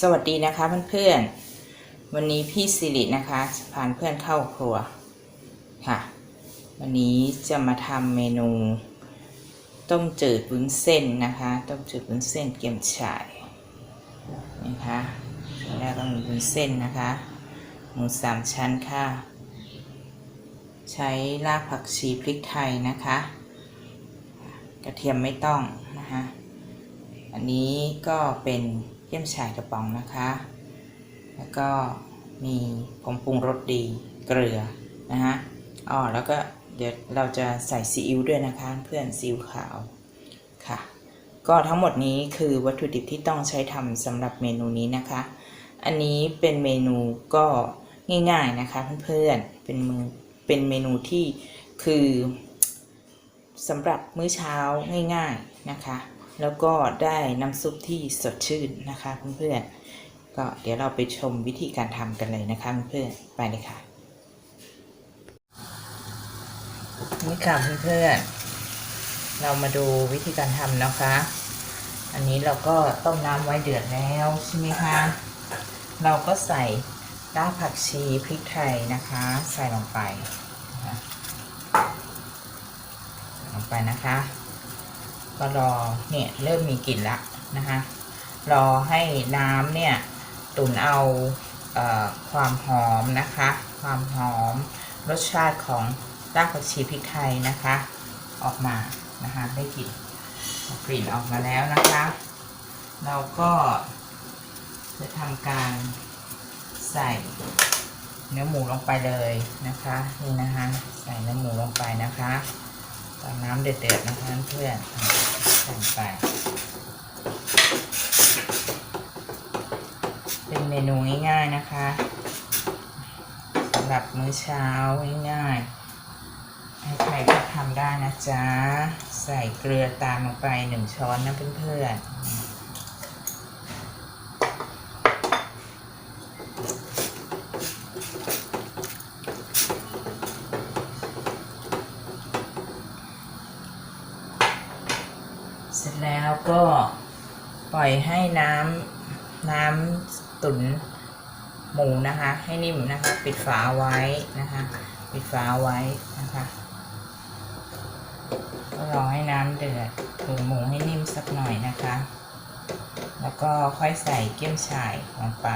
สวัสดีนะคะเพื่อนๆ วันนี้พี่สิรินะคะพาเพื่อนเข้าครัวค่ะ วันนี้จะมาทำเมนู ต้มจืดวุ้นเส้นนะคะ ต้มจืดวุ้นเส้นเกี๊ยมฉ่ายนะคะแล้วก็มีวุ้นเส้นนะคะหมูสามชั้นค่ะ ใช้รากผักชีพริกไทยนะคะ กระเทียมไม่ต้องนะคะ อันนี้ก็เป็น เยี่ยมฉายกระป๋องนะคะ แล้วก็มีผงปรุงรสดีเกลือนะฮะอ๋อแล้วก็เดี๋ยวเราจะใส่ซีอิ๊วด้วยนะคะ เพื่อนซีอิ๊วขาวค่ะ ก็ทั้งหมดนี้คือวัตถุดิบที่ต้องใช้ทำสำหรับเมนูนี้นะคะ อันนี้เป็นเมนูก็ง่ายๆนะคะเพื่อนๆเป็นมือเป็นเมนูที่คือสำหรับมื้อเช้าง่าย ๆนะคะ แล้วก็ได้น้ำซุปที่สดชื่นนะคะเพื่อนๆก็เดี๋ยวเราไปชมวิธีการทำกันเลยนะคะเพื่อนๆไปเลยค่ะนี่ค่ะเพื่อนๆเรามาดูวิธีการทำนะคะ อันนี้เราก็ต้มน้ำไว้เดือดแล้วใช่ไหมคะเราก็ใส่รากผักชีพริกไทยนะคะ ใส่ลงไปลงไปนะคะ ก็รอเนี่ยเริ่มมีกลิ่นละนะคะ รอให้น้ำเนี่ยตุ๋นเอาเออความหอมนะคะ ความหอมรสชาติของรากผักชีพริกไทยนะคะ ออกมานะคะได้กลิ่นกลิ่นออกมาแล้วนะคะ เราก็จะทำการใส่เนื้อหมูลงไปเลยนะคะนี่นะคะ ใส่เนื้อหมูลงไปนะคะตอนน้ำเดือดๆนะคะเพื่อน ใส่ไป เป็นเมนูง่ายๆนะคะสำหรับมื้อเช้าง่ายๆใครก็ทำได้นะจ๊ะ ใส่เกลือตามลงไปหนึ่งช้อนนะเพื่อนๆ ร็จแล้วก็ปล่อยให้น้ำน้ำตุ๋นหมูนะคะ ให้นิ่มนะคะ ปิดฝาไว้นะคะ ปิดฝาไว้นะคะก็รอให้น้ำเดือดตุ๋นหมูให้นิ่มสักหน่อยนะคะ แล้วก็ค่อยใส่เกี๊ยมฉ่ายลงไป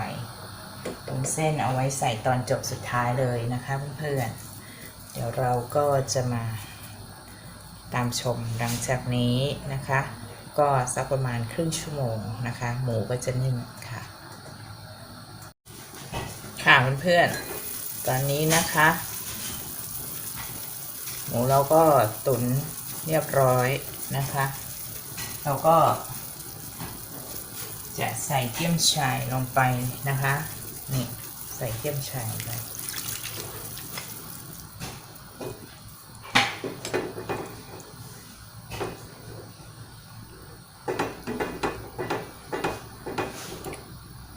ตรงเส้นเอาไว้ใส่ตอนจบสุดท้ายเลยนะคะเพื่อนๆเดี๋ยวเราก็จะมา ตามชมหลังจากนี้นะคะ ก็สักประมาณครึ่งชั่วโมงนะคะ หมูก็จะนิ่มค่ะ ค่ะเพื่อนๆตอนนี้นะคะ หมูเราก็ตุ๋นเรียบร้อยนะคะ เราก็ จะใส่เกี๊ยมชายลงไปนะคะ นี่ใส่เกี๊ยมชายไป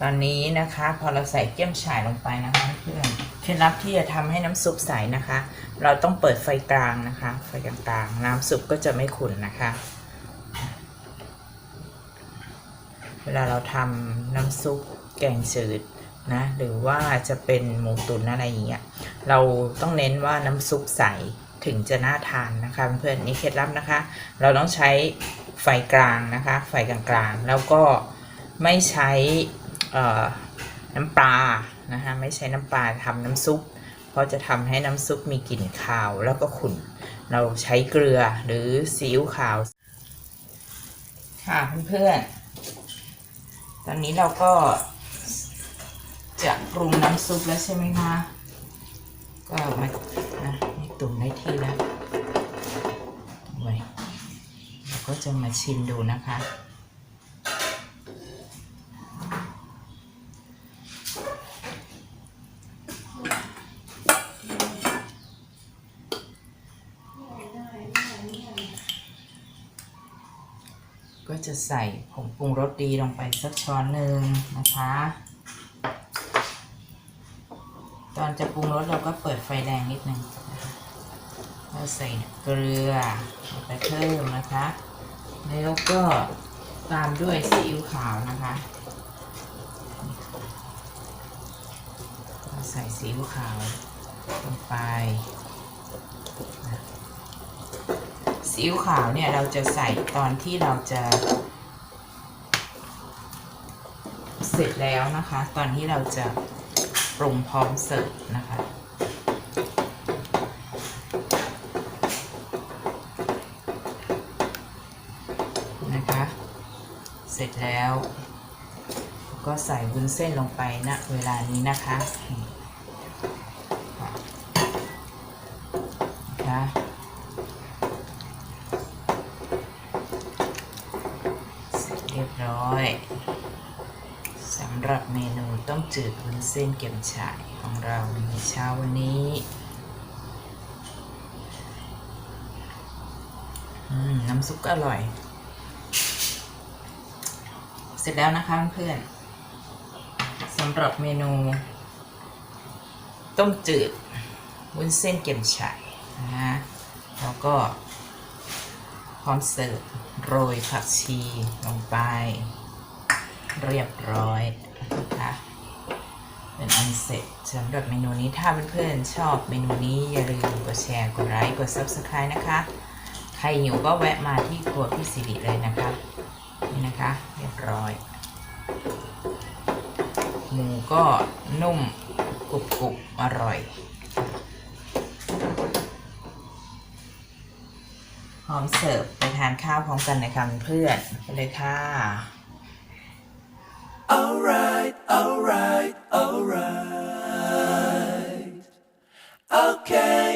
ตอนนี้นะคะ พอเราใส่เกี๊ยมฉ่ายลงไปนะคะเพื่อนเคล็ดลับที่จะทำให้น้ำซุปใสนะคะ เราต้องเปิดไฟกลางนะคะ ไฟกลางๆน้ำซุปก็จะไม่ขุ่นนะคะ เวลาเราทำน้ำซุปแกงจืดนะ หรือว่าจะเป็นหมูตุ๋นอะไรอย่างเงี้ยเราต้องเน้นว่าน้ำซุปใสถึงจะน่าทานนะคะเพื่อนนี่เคล็ดลับนะคะ เราต้องใช้ไฟกลางนะคะ ไฟกลางๆแล้วก็ไม่ใช้ น้ำปลานะคะไม่ใช้น้ำปลาทำน้ำซุป เพราะจะทำให้น้ำซุปมีกลิ่นคาวแล้วก็ขุ่น เราใช้เกลือหรือซีอิ๊วขาว ค่ะเพื่อนๆ ตอนนี้เราก็จะปรุงน้ำซุปแล้วใช่ไหมคะก็มานะนี่ตุ่มได้ที่แล้วไว้เราก็จะมาชิมดูนะคะ จะใส่ผงปรุงรสดีลงไปสักช้อนหนึ่งนะคะ ตอนจะปรุงรสเราก็เปิดไฟแดงนิดหนึ่งเราใส่เกลือลงไปเพิ่มนะคะ แล้วก็ตามด้วยซีอิ๊วขาวนะคะใส่ซีอิ๊วขาวลงไป ซีอิ๊วขาวเนี่ยเราจะใส่ตอนที่เราจะ เสร็จแล้วนะคะ ตอนที่เราจะปรุงพร้อมเสิร์ฟนะคะนะคะ เสร็จแล้ว ก็ใส่วุ้นเส้นลงไปณเวลานี้นะคะเส ร้อยสำหรับเมนูต้มจืดวุ้นเส้นเก็มฉ่ายของเราในเช้าวันนี้น้ำซุปก็อร่อย เสร็จแล้วนะคะเพื่อนสำหรับเมนู ต้มจืดวุ้นเส้นเก็มฉ่ายนะฮะแล้วก็ พร้อมเสิร์ฟโรยผักชีลงไป เรียบร้อยนะคะเป็นอันเสร็จสำหรับเมนูนี้ถ้าเพื่อนๆชอบเมนูนี้อย่าลืมกดแชร์กดไลค์กด Subscribe นะคะ ใครหิวก็แวะมาที่ครัวพี่สิริเลยนะคะนี่นะคะเรียบร้อย หมูก็นุ่มกรุบกรุบอร่อย พร้อมเสิร์ฟไปทานข้าวพร้อมกันนะคะเพื่อนไปเลยค่ะ Alright, alright, alright. Okay.